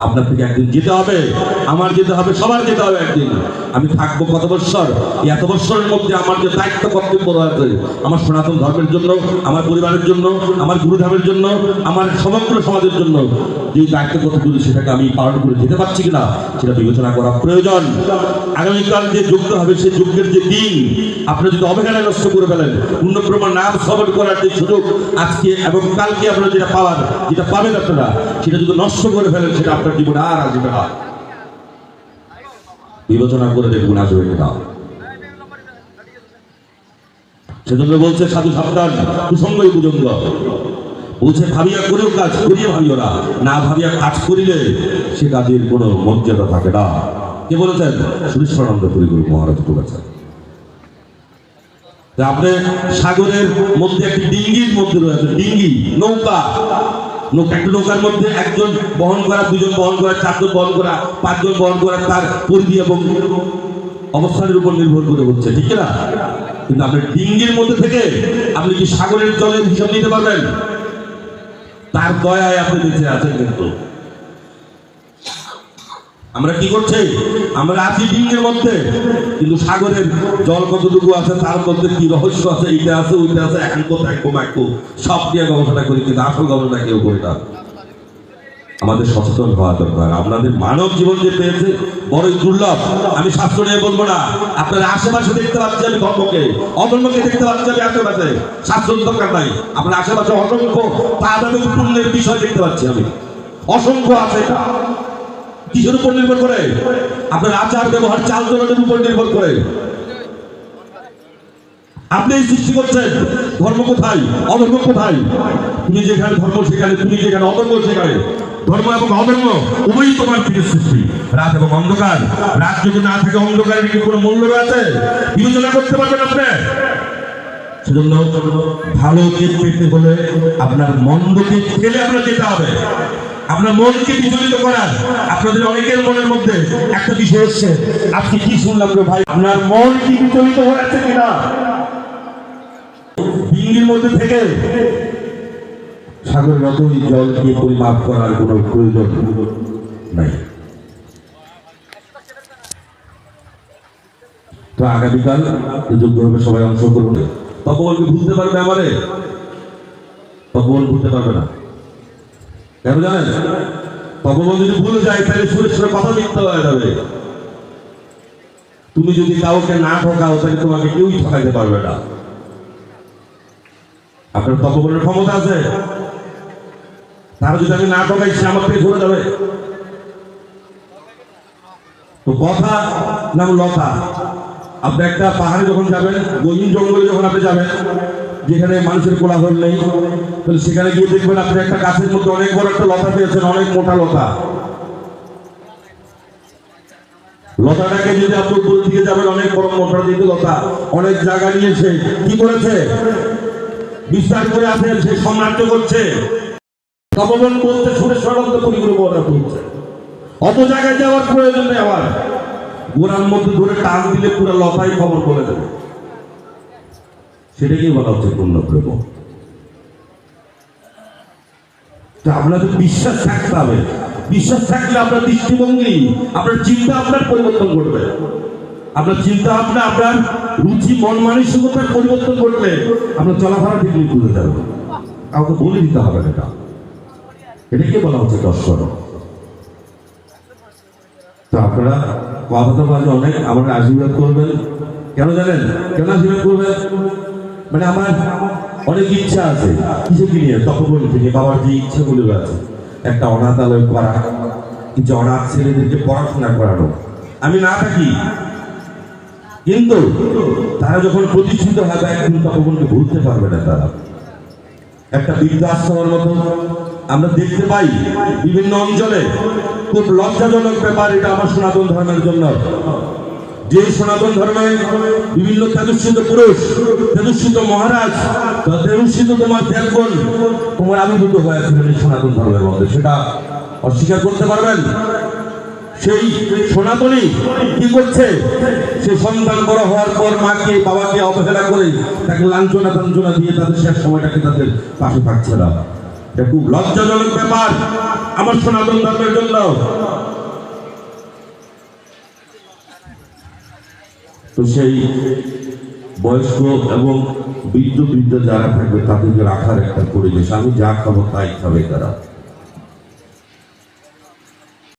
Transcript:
আপনার থেকে একদিন যেতে হবে। আমার যেতে হবে, সবার যেতে হবে একদিন। আমি থাকব কত এই এত বৎসরের মধ্যে আমার যে দায়িত্ব, কর্তব্য রয়েছে, আমার সনাতন ধর্মের জন্য, আমার পরিবারের জন্য, আমার গুরুধামের জন্য, আমার সমগ্র সমাজের জন্য, যে দায়িত্ব কর্তব্য সেটাকে আমি পালন করে যেতে পারছি কিনা, সেটা বিবেচনা করা প্রয়োজন। আগামীকাল যে যুদ্ধ হবে, সেই যুদ্ধের যে দিন আপনি যদি অবহেলা নষ্ট করে ফেলেন পূর্ণক্রমা নাম স্মরণ করার যে সুযোগ আজকে এবং কালকে আপনারা যেটা পাওয়ার, যেটা পাবেন আপনারা, সেটা যদি নষ্ট করে ফেলেন, সেটা আপনার জীবনে আর আসবে না। বিবেচনা করে দেখুন আসবে কিনা সেজন্য বলছে, সাধু সাবধান কুসঙ্গই কুজঙ্গ। বলছে, ভাবিয়া করেও কাজ করিয়ে ভাবিও না। না ভাবিয়া কাজ করিলে সে কাজের কোনো মর্যাদা থাকে না। কে বলেছেন? সুরেশ্বরানন্দ পরিগুরু মহারাজ বলেছেন। আপনি সাগরের মধ্যে একটি ডিঙ্গির মধ্যে রয়েছে, ডিঙ্গি নৌকা নৌকা। একটা নৌকার মধ্যে একজন বহন করা, দুজন বহন করা, চারজন বহন করা, পাঁচজন বহন করা তার পরিধি এবং অবস্থানের উপর নির্ভর করে হচ্ছে, ঠিক না কিন্তু আপনার ডিঙ্গির মধ্যে থেকে আপনি কি সাগরের জলের হিসাব নিতে পারবেন? তার দয়ায় আপনি বেঁচে আছেন কিন্তু। আমরা কি করছি? আমরা আছি ডিঙ্গের মধ্যে, কিন্তু সাগরের জল কতটুকু আছে তার মধ্যে কি রহস্য আছে? এইটা আছে, ওইটা আছে, এখন কোথায় কোমাক্য সব নিয়ে গবেষণা করি, কিন্তু আসল গবেষণা কেউ করি না। আমাদের সচেতন হওয়া দরকার। আপনাদের মানব জীবন যে পেয়েছে, বড়ই দুর্লভ। আমি শাস্ত্র নিয়ে বলব না। আপনার আশেপাশে দেখতে পাচ্ছি আমি ধর্মকে। অধর্মকে দেখতে পাচ্ছি আমি আশেপাশে। শাস্ত্র দরকার নাই। আপনার আশেপাশে অসংখ্য তাদের পুণ্যের বিষয় দেখতে পাচ্ছি আমি। অসংখ্য আছে এটা। কিসের উপর নির্ভর করে? আপনার আচার, ব্যবহার, চাল চলনের উপর নির্ভর করে। আপনি সৃষ্টি করছেন, ধর্ম কোথায়, অধর্ম কোথায়? তুমি যেখানে ধর্ম সেখানে, তুমি যেখানে অধর্ম সেখানে। ধর্ম এবং অধর্ম উভয়ই তোমার পীরের সৃষ্টি। রাত এবং অন্ধকার। রাত যদি না থাকে, অন্ধকারের কি কোনো মূল্য রয়েছে? বিবেচনা করতে পারবেন আপনি? সেজন্য ভালোকে পেতে হলে আপনার মন্দকে ঠেলে আপনার যেতে হবে। আপনার মনকে বিচলিত করার আপনাদের অনেকের মনের মধ্যে একটা বিষয় এসছে আপনি কি শুনলাম রে ভাই? আপনার মন কি বিচলিত হয়েছে কিনা? ডিঙ্গির মধ্যে থেকে সাগরের অতই জল দিয়ে পরিমাপ করার কোনো প্রয়োজন নাই। তো আগামীকাল এই যোগ্য হবে সবাই অংশগ্রহণ তপবনকে ভুলতে পারবে আমারে? তপবন ভুলতে পারবে না। কেন জানেন তপবন যদি ভুলে যায়, তাহলে সুরেশ্বরের কথা মিথ্যা হয়ে যাবে। তুমি যদি কাউকে না ঠকাও, তাহলে তোমাকে কেউই ঠকাইতে পারবে না। আপনার তপবনের ক্ষমতা আছে। তারা যদি আমি না ঠকাই, সে আমার থেকে সরে যাবে। তো কথা নাম লতা। আপনি একটা পাহাড়ে যখন যাবেন, গহীন জঙ্গলে যখন আপনি যাবেন যেখানে মানুষের কোলাহল নেই, তাহলে সেখানে গিয়ে দেখবেন আপনি একটা গাছের মধ্যে অনেক বড় একটা লতা পেয়েছেন, অনেক মোটা লতা। লতাটাকে যদি আপনি উপরের দিকে যাবেন, অনেক বড় মোটা দিকে লতা, অনেক জায়গা নিয়েছে। কি করেছে? বিস্তার করে আছেন সে সাম্রাজ্য করছে। তপবন বলতে সুরেশ্বরানন্দ পরিগুলো বলা করছে। অত জায়গায় যাওয়ার প্রয়োজন নেই আবার। গোড়ার মধ্যে ধরে টান দিলে পুরো লতাই খবর বলে দেবে। সেটাকেই বলা হচ্ছে পূর্ণ প্রেম তো আপনাদের বিশ্বাস থাকতে হবে, বিশ্বাস থাকলে আপনার দৃষ্টিভঙ্গি, আপনার চিন্তা আপনার পরিবর্তন করবে আপনার চিন্তা ভাবনা, আপনার রুচি, মন মানসিকতার পরিবর্তন করলে আপনার চলাফেরা ঠিক তুলে যাবে। কাউকে বলে দিতে হবে এটা। এটাকে বলা হচ্ছে দর্শন। তো আপনারা কথা মাঝে অনেক আমাকে আশীর্বাদ করবেন। কেন জানেন? কেন আশীর্বাদ করবেন? মানে আমার অনেক ইচ্ছা আছে কিছু কি নিয়ে? তপবন থেকে বাবার যে ইচ্ছাগুলো আছে, একটা অনাথালয় করা কিছু অনাথ ছেলেদেরকে পড়াশোনা করানো। আমি না থাকি। কিন্তু তারা যখন প্রতিষ্ঠিত হবে, একদিন তপবনকে ভুলতে পারবে না তারা। একটা বৃদ্ধাশ্রমের মতো আমরা দেখতে পাই বিভিন্ন অঞ্চলে খুব লজ্জাজনক ব্যাপার, এটা আমার সনাতন ধর্মের জন্য। যে সনাতন ধর্মে বিভিন্ন তেজস্বিত পুরুষ, তেজস্বিত মহারাজ তেজস্বিত তোমার দেবগণ, তোমার আবির্ভূত হয়েছিলেন এই সনাতন ধর্মের মধ্যে। সেটা অস্বীকার করতে পারবেন? সেই সনাতনী কি করছে? সে সন্তান বড় হওয়ার পর মাকে, বাবাকে অবহেলা করে তাকে লাঞ্ছনা তাঞ্চনা দিয়ে তাদের শেষ সময়টাকে তাদের পাশে থাকছে না। এটা খুব লজ্জাজনক ব্যাপার। আমার সনাতন ধর্মের জন্য তো সেই বয়স্ক এবং বৃদ্ধ বৃদ্ধ যারা থাকবে তাদেরকে রাখার একটা পরিবেশ। আমি যা খাব তাই খাবে তারা।